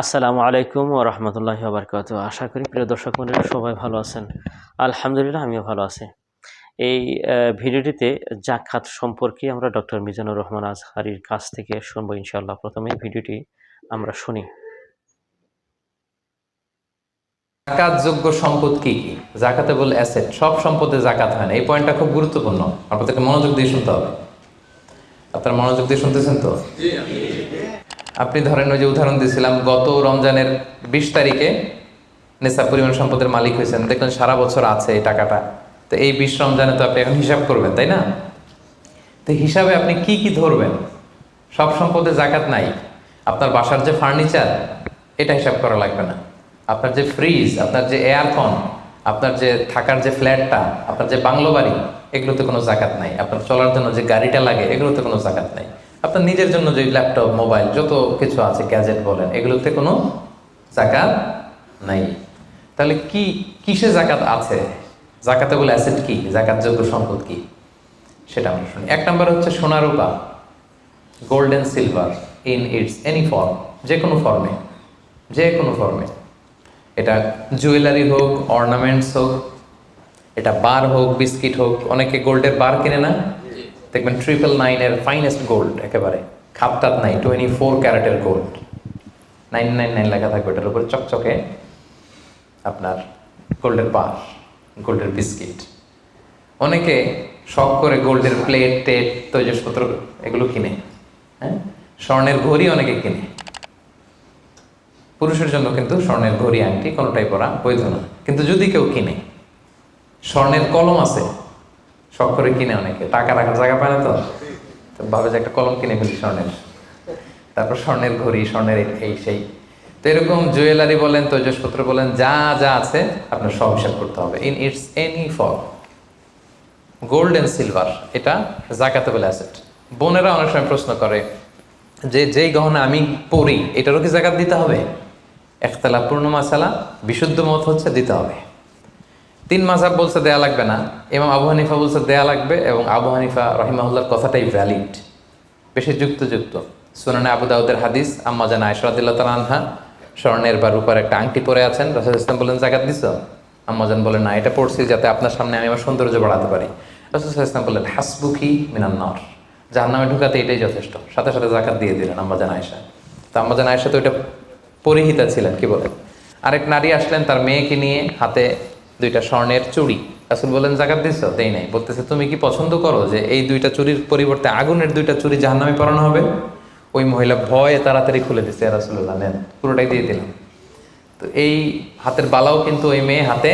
আসসালামু আলাইকুম ও রহমতুল্লাহি আবরকাত আশা করি প্রিয় দর্শক মন্ডলী সবাই ভালো আছেন। আলহামদুলিল্লাহ আমিও ভালো আছি। এই ভিডিওটিতে জাকাত সম্পর্কে আমরা ডক্টর মিজানুর রহমান আজহারির কাছ থেকে শুনব ইনশাআল্লাহ। প্রথমে ভিডিওটি আমরা শুনি। জাকাতযোগ্য সম্পদ কি? কি জাকাতেবল অ্যাসেট সব সম্পদে জাকাত হয় না। এই পয়েন্টটা খুব গুরুত্বপূর্ণ। আপনাদেরকে মনোযোগ দিয়ে শুনতে হবে। আপনারা মনোযোগ দিয়ে শুনতেছেন তো? আপনি ধরেন ওই যে উদাহরণ দিয়েছিলাম, গত রমজানের বিশ তারিখে নেশা পরিমাণ সম্পদের মালিক হয়েছেন। দেখলেন সারা বছর আছে এই টাকাটা। তো এই বিশ রমজানে তো আপনি এখন হিসাব করবেন, তাই না? তো হিসাবে আপনি কি কি ধরবেন? সব সম্পদে জাকাত নাই। আপনার বাসার যে ফার্নিচার, এটা হিসাব করা লাগবে না। আপনার যে ফ্রিজ আপনার যে এয়ারকন আপনার যে থাকার যে ফ্ল্যাটটা আপনার যে বাংলো বাড়ি, এগুলোতে কোনো জাকাত নাই। আপনার চলার জন্য যে গাড়িটা লাগে, এগুলোতে কোনো জাকাত নাই। আপনার নিজের জন্য যে ল্যাপটপ মোবাইল যত কিছু আছে গ্যাজেট বলেন, এগুলোতে কোনো জাকাত নাই। তাহলে কি, কিসে জাকাত আছে? জাকাতে বলে অ্যাসেট কি? জাকাতযোগ্য সম্পদ কি? সেটা আমরা শুনি। এক নম্বর হচ্ছে সোনা রূপা gold and silver in its any form যে কোনো ফর্মে যে কোনো ফর্মে এটা জুয়েলারি হোক অর্নামেন্টস হোক, এটা বার হোক বিস্কিট হোক, অনেকে গোল্ডের বার কিনে না। দেখবেন ট্রিপল নাইনের ফাইনেস্ট গোল্ড একেবারে। খাপটাত নাই টোয়েন্টি ফোর ক্যারেটের গোল্ড নাইন নাইন নাইন লেখা থাকবে, এটার উপর চকচকে আপনার গোল্ডের বার গোল্ডের বিস্কিট অনেকে শখ করে গোল্ডের প্লেট টেট, তৈজসপত্র এগুলো কিনে হ্যাঁ? স্বর্ণের ঘড়ি অনেকে কিনে। পুরুষের জন্য কিন্তু স্বর্ণের ঘড়ি, আংটি কোনোটাই পরা বৈধ না। কিন্তু যদি কেউ কিনে, স্বর্ণের কলম আছে শখ করে কিনে অনেকে। টাকা রাখার জায়গা পায় না তো? ভাবে যে একটা কলম কিনে ফেলি স্বর্ণের। তারপর স্বর্ণের ঘড়ি, স্বর্ণের এই- সেই। তো এরকম জুয়েলারি বলেন, তৈজসপত্র বলেন, যা যা আছে আপনার সব হিসাব করতে হবে। In its any form gold and silver এটা জাকাতেবল অ্যাসেট। বোনেরা অনেক সময় প্রশ্ন করে, যে যেই গহনা আমি পরি, এটারও কি জাকাত দিতে হবে? একতলা পূর্ণ মাসালা বিশুদ্ধ মত হচ্ছে দিতে হবে। তিন মাসাব বলছে দেয়া লাগবে না এবং আবু হানিফা বলছে দেয়া লাগবে এবং আবু হানিফা রহিমাহুল্লার কথাটাই ভ্যালিড বেশি যুক্তযুক্ত। সুনানে আবু দাউদের হাদিস, আম্মা জান আয়সরাদিল্লা তালা আনহা স্বর্ণের বা রূপার একটা আংটি পরে আছেন, রসুল ইসলাম বললেন জাকাত দিছ? আম্মাজান বলেন, না, এটা পড়ছি যাতে আপনার সামনে আমি আমার সৌন্দর্য বাড়াতে পারি। রসুল ইসলাম বললেন, হাসবুকি মিনান্নর যার নামে ঢুকাতে এটাই যথেষ্ট। সাথে সাথে জাকাত দিয়ে দিলেন আম্মাজান আয়সা তো আম্মাজান আয়সা তো এটা পরিহিতা ছিলেন, কি বলেন? আরেক নারী আসলেন তার মেয়েকে নিয়ে হাতে দুইটা স্বর্ণের চুড়ি। রাসুল বলেন, জাকাত দিছ? দেই নাই। বলতেছে, তুমি কি পছন্দ করো যে এই দুইটা চুরির পরিবর্তে আগুনের দুইটা চুরি জাহান্নামে পরানো হবে? ওই মহিলা ভয়ে তাড়াতাড়ি খুলে দিচ্ছে রাসুল্লাহ নেন। পুরোটাই দিয়ে দিলাম। তো এই হাতের বালাও কিন্তু ওই মেয়ে হাতে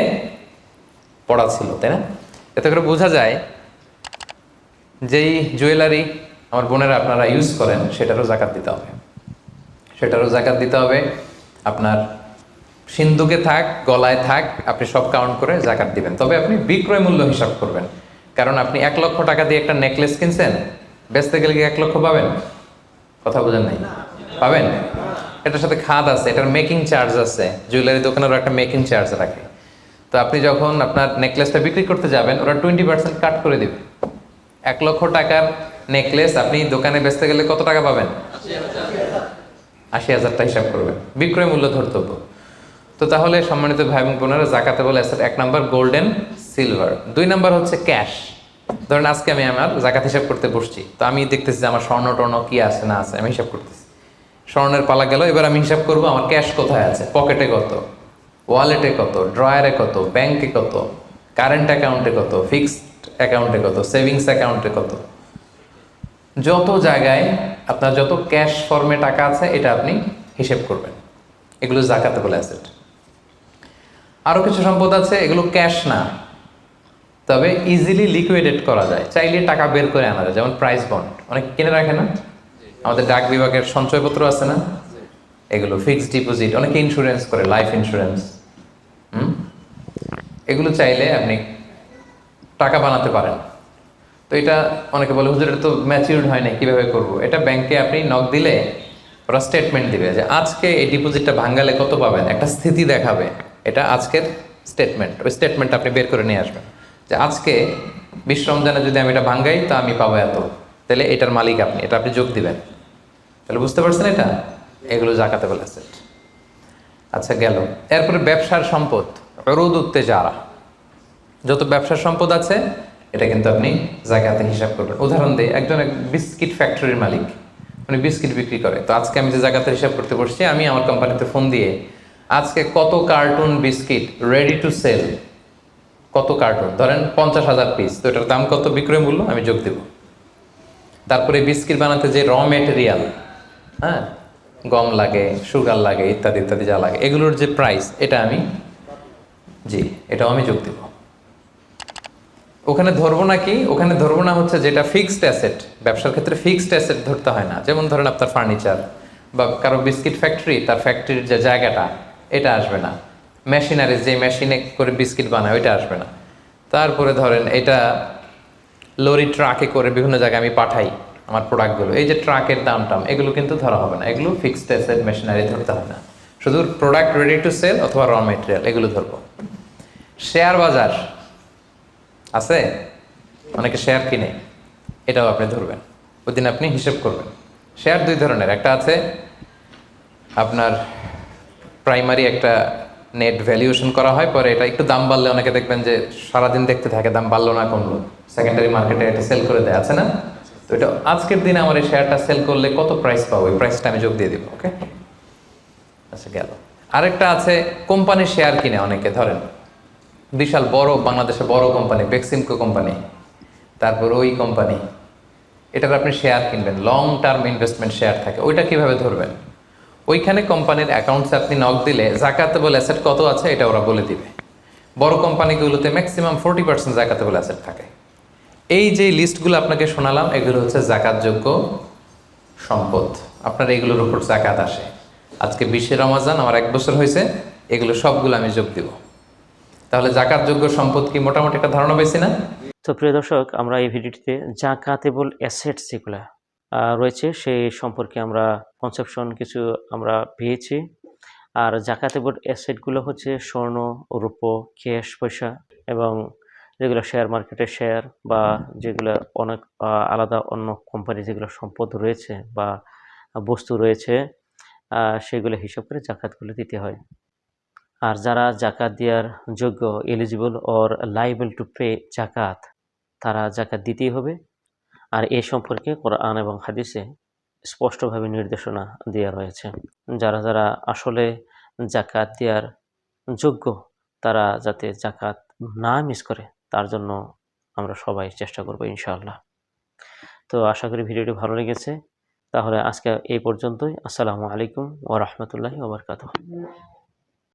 পড়া ছিল, তাই না? এতে করে বোঝা যায় যেই জুয়েলারি আমার বোনেরা আপনারা ইউজ করেন, সেটারও জাকাত দিতে হবে। সেটারও জাকাত দিতে হবে আপনার সিন্ধুকে থাক গলায় থাক আপনি সব কাউন্ট করে জাকাত দিবেন। তবে আপনি বিক্রয় মূল্য হিসাব করবেন। কারণ আপনি এক লক্ষ টাকা দিয়ে একটা নেকলেস কিনছেন বেচতে গেলে কি এক লক্ষ পাবেন? কথা বোঝেন নাই? পাবেন? এটার সাথে খাদ আছে এটার মেকিং চার্জ আছে। জুয়েলারি দোকানেরও একটা মেকিং চার্জ রাখে। তো আপনি যখন আপনার নেকলেসটা বিক্রি করতে যাবেন ওরা টোয়েন্টি পার্সেন্ট কাট করে দিবে। এক লক্ষ টাকার নেকলেস আপনি দোকানে বেচতে গেলে কত টাকা পাবেন? আশি হাজারটা হিসাব করবেন। বিক্রয় মূল্য ধর্তব্য। তো তাহলে সম্মানিত ভাই এবং বোনেরা জাকাতে বলে অ্যাসেট এক নাম্বার গোল্ডেন সিলভার। দুই নাম্বার হচ্ছে ক্যাশ। ধরেন আজকে আমি আমার জাকাত হিসাব করতে বসছি, তো আমি দেখতেছি যে আমার স্বর্ণ টর্ণ কী আছে, না আছে, আমি হিসাব করতেছি। স্বর্ণের পালা গেল, এবার আমি হিসাব করব আমার ক্যাশ কোথায় আছে, পকেটে কত, ওয়ালেটে কত, ড্রয়ারে কত, ব্যাংকে কত, কারেন্ট অ্যাকাউন্টে কত, ফিক্সড অ্যাকাউন্টে কত, সেভিংস অ্যাকাউন্টে কত। যত জায়গায় আপনার যত ক্যাশ ফর্মে টাকা আছে, এটা আপনি হিসেব করবেন। এগুলো জাকাতে বলে অ্যাসেট আরও কিছু সম্পদ আছে, এগুলো ক্যাশ না। তবে ইজিলি লিকুইডেট করা যায়। চাইলে টাকা বের করে আনা যায়, যেমন প্রাইস বন্ড অনেক কিনে রাখে না? আমাদের ডাক বিভাগের সঞ্চয়পত্র আছে না? এগুলো ফিক্সড ডিপোজিট অনেকে ইন্স্যুরেন্স করে লাইফ ইন্স্যুরেন্স হুম? এগুলো চাইলে আপনি টাকা বানাতে পারেন। তো এটা অনেকে বলে, হুজুর, এটা তো ম্যাচিউরড হয় না কীভাবে করব? এটা ব্যাংকে আপনি নক দিলে ওরা স্টেটমেন্ট দিবে যে, আজকে এই ডিপোজিটটা ভাঙ্গালে কত পাবেন? একটা স্থিতি দেখাবে। এটা আজকের স্টেটমেন্ট ওই স্টেটমেন্ট আপনি বের করে নিয়ে আসবেন। যে আজকে বিশ রমজানে যদি আমি এটা ভাঙ্গাই, তা আমি পাবো এত। তাহলে এটার মালিক আপনি, এটা আপনি যোগ দিবেন। তাহলে বুঝতে পারছেন এটা? এগুলো জাকাতে বলে অ্যাসেট আচ্ছা গেল। এরপরে ব্যবসার সম্পদ রোদ উত্তেজারা। যত ব্যবসার সম্পদ আছে, এটা কিন্তু আপনি জায়গাতে হিসাব করবেন। উদাহরণ দিই একজন এক বিস্কিট ফ্যাক্টরির মালিক, উনি বিস্কিট বিক্রি করে। তো আজকে আমি যে জায়গাতে হিসাব করতে বসছি, আমি আমার কোম্পানিতে ফোন দিয়ে আজকে কত carton biscuit ready to sell কত কার্টুন? ধরেন পঞ্চাশ হাজার পিস তো এটার দাম কত? বিক্রয় মূল্য? আমি যোগ দেব। তারপরে বিস্কিট বানাতে যে র মেটেরিয়াল হ্যাঁ? গম লাগে সুগার লাগে, ইত্যাদি ইত্যাদি যা লাগে। এগুলোর যে প্রাইস এটা আমি, জি, এটাও আমি যোগ দেব। ওখানে ধরবো না কি ওখানে ধরবো না হচ্ছে যেটা ফিক্সড অ্যাসেট ব্যবসার ক্ষেত্রে ফিক্সড অ্যাসেট ধরতে হয় না। যেমন ধরেন আপনার ফার্নিচার বা কারও বিস্কিট ফ্যাক্টরি তার ফ্যাক্টরির যে জায়গাটা এটা আসবে না। মেশিনারি যে মেশিনে করে বিস্কিট বানায়, ওইটা আসবে না। তারপরে ধরেন এটা লরি ট্রাকে করে বিভিন্ন জায়গায় আমি পাঠাই আমার প্রোডাক্টগুলো। এই যে ট্রাকের দাম টাম এগুলো কিন্তু ধরা হবে না। এগুলো ফিক্সড অ্যাসেট মেশিনারি ধরতে হবে না। শুধু প্রোডাক্ট রেডি টু সেল অথবা র মেটেরিয়াল এগুলো ধরবো। শেয়ার বাজার আছে? অনেকে শেয়ার কিনে, এটাও আপনি ধরবেন। ওই দিন আপনি হিসেব করবেন। শেয়ার দুই ধরনের, একটা আছে আপনার প্রাইমারি একটা নেট ভ্যালুয়েশন করা হয়, পরে এটা একটু দাম বাড়লে অনেকে দেখবেন যে সারাদিন দেখতে থাকে দাম বাড়লো না কমলো। সেকেন্ডারি মার্কেটে এটা সেল করে দেয় আছে না? তো এটা আজকের দিনে আমার এই শেয়ারটা সেল করলে কত প্রাইস পাবো? এই প্রাইসটা আমি যোগ দিয়ে দিব ওকে আচ্ছা গেল। আরেকটা আছে কোম্পানির শেয়ার কিনে অনেকে, ধরেন। বিশাল বড় বাংলাদেশে বড় কোম্পানি বেক্সিমকো কোম্পানি তারপর ওই কোম্পানি এটার আপনি শেয়ার কিনবেন। লং টার্ম ইনভেস্টমেন্ট শেয়ার থাকে। ওইটা কীভাবে ধরবেন? ওইখানে কোম্পানির অ্যাকাউন্টসে আপনি নক দিলে জাকাতেবল অ্যাসেট কত আছে এটা ওরা বলে দিবে। বড় কোম্পানিগুলোতে ম্যাক্সিমাম ফোর্টি পার্সেন্ট জাকাতেবল অ্যাসেট থাকে। এই যে লিস্টগুলো আপনাকে শোনালাম, এগুলো হচ্ছে জাকাতযোগ্য সম্পদ। আপনার এগুলোর উপর জাকাত আসে। আজকে বিশে রমাজান, আমার এক বছর হয়েছে, এগুলো সবগুলো আমি যোগ দিব। তাহলে জাকাতযোগ্য সম্পদ কি মোটামুটি একটা ধারণা পেয়েছি না? তো প্রিয় দর্শক, আমরা এই ভিডিওটিতে জাকাতেবল অ্যাসেটস যেগুলো রয়েছে, সেই সম্পর্কে আমরা কনসেপশন কিছু আমরা পেয়েছি। আর জাকাতেবল অ্যাসেটগুলো হচ্ছে স্বর্ণ, রূপ ক্যাশ পয়সা এবং যেগুলো শেয়ার মার্কেটের শেয়ার বা যেগুলো অনেক আলাদা অন্য কোম্পানি যেগুলো সম্পদ রয়েছে বা বস্তু রয়েছে সেগুলো হিসাব করে জাকাতগুলো দিতে হয়। আর যারা জাকাত দেওয়ার যোগ্য eligible or liable to pay জাকাত, তারা জাকাত দিতেই হবে। আর এ সম্পর্কে কোরআন এবং হাদিসে স্পষ্টভাবে নির্দেশনা দেওয়া রয়েছে যারা যারা আসলে জাকাত দেওয়ার যোগ্য, তারা যাতে জাকাত না মিস করে, তার জন্য আমরা সবাই চেষ্টা করব ইনশাআল্লাহ। তো আশা করি ভিডিওটি ভালো লেগেছে। তাহলে আজকে এই পর্যন্তই। আসসালামু আলাইকুম ও রহমতুল্লাহি ওবরকাত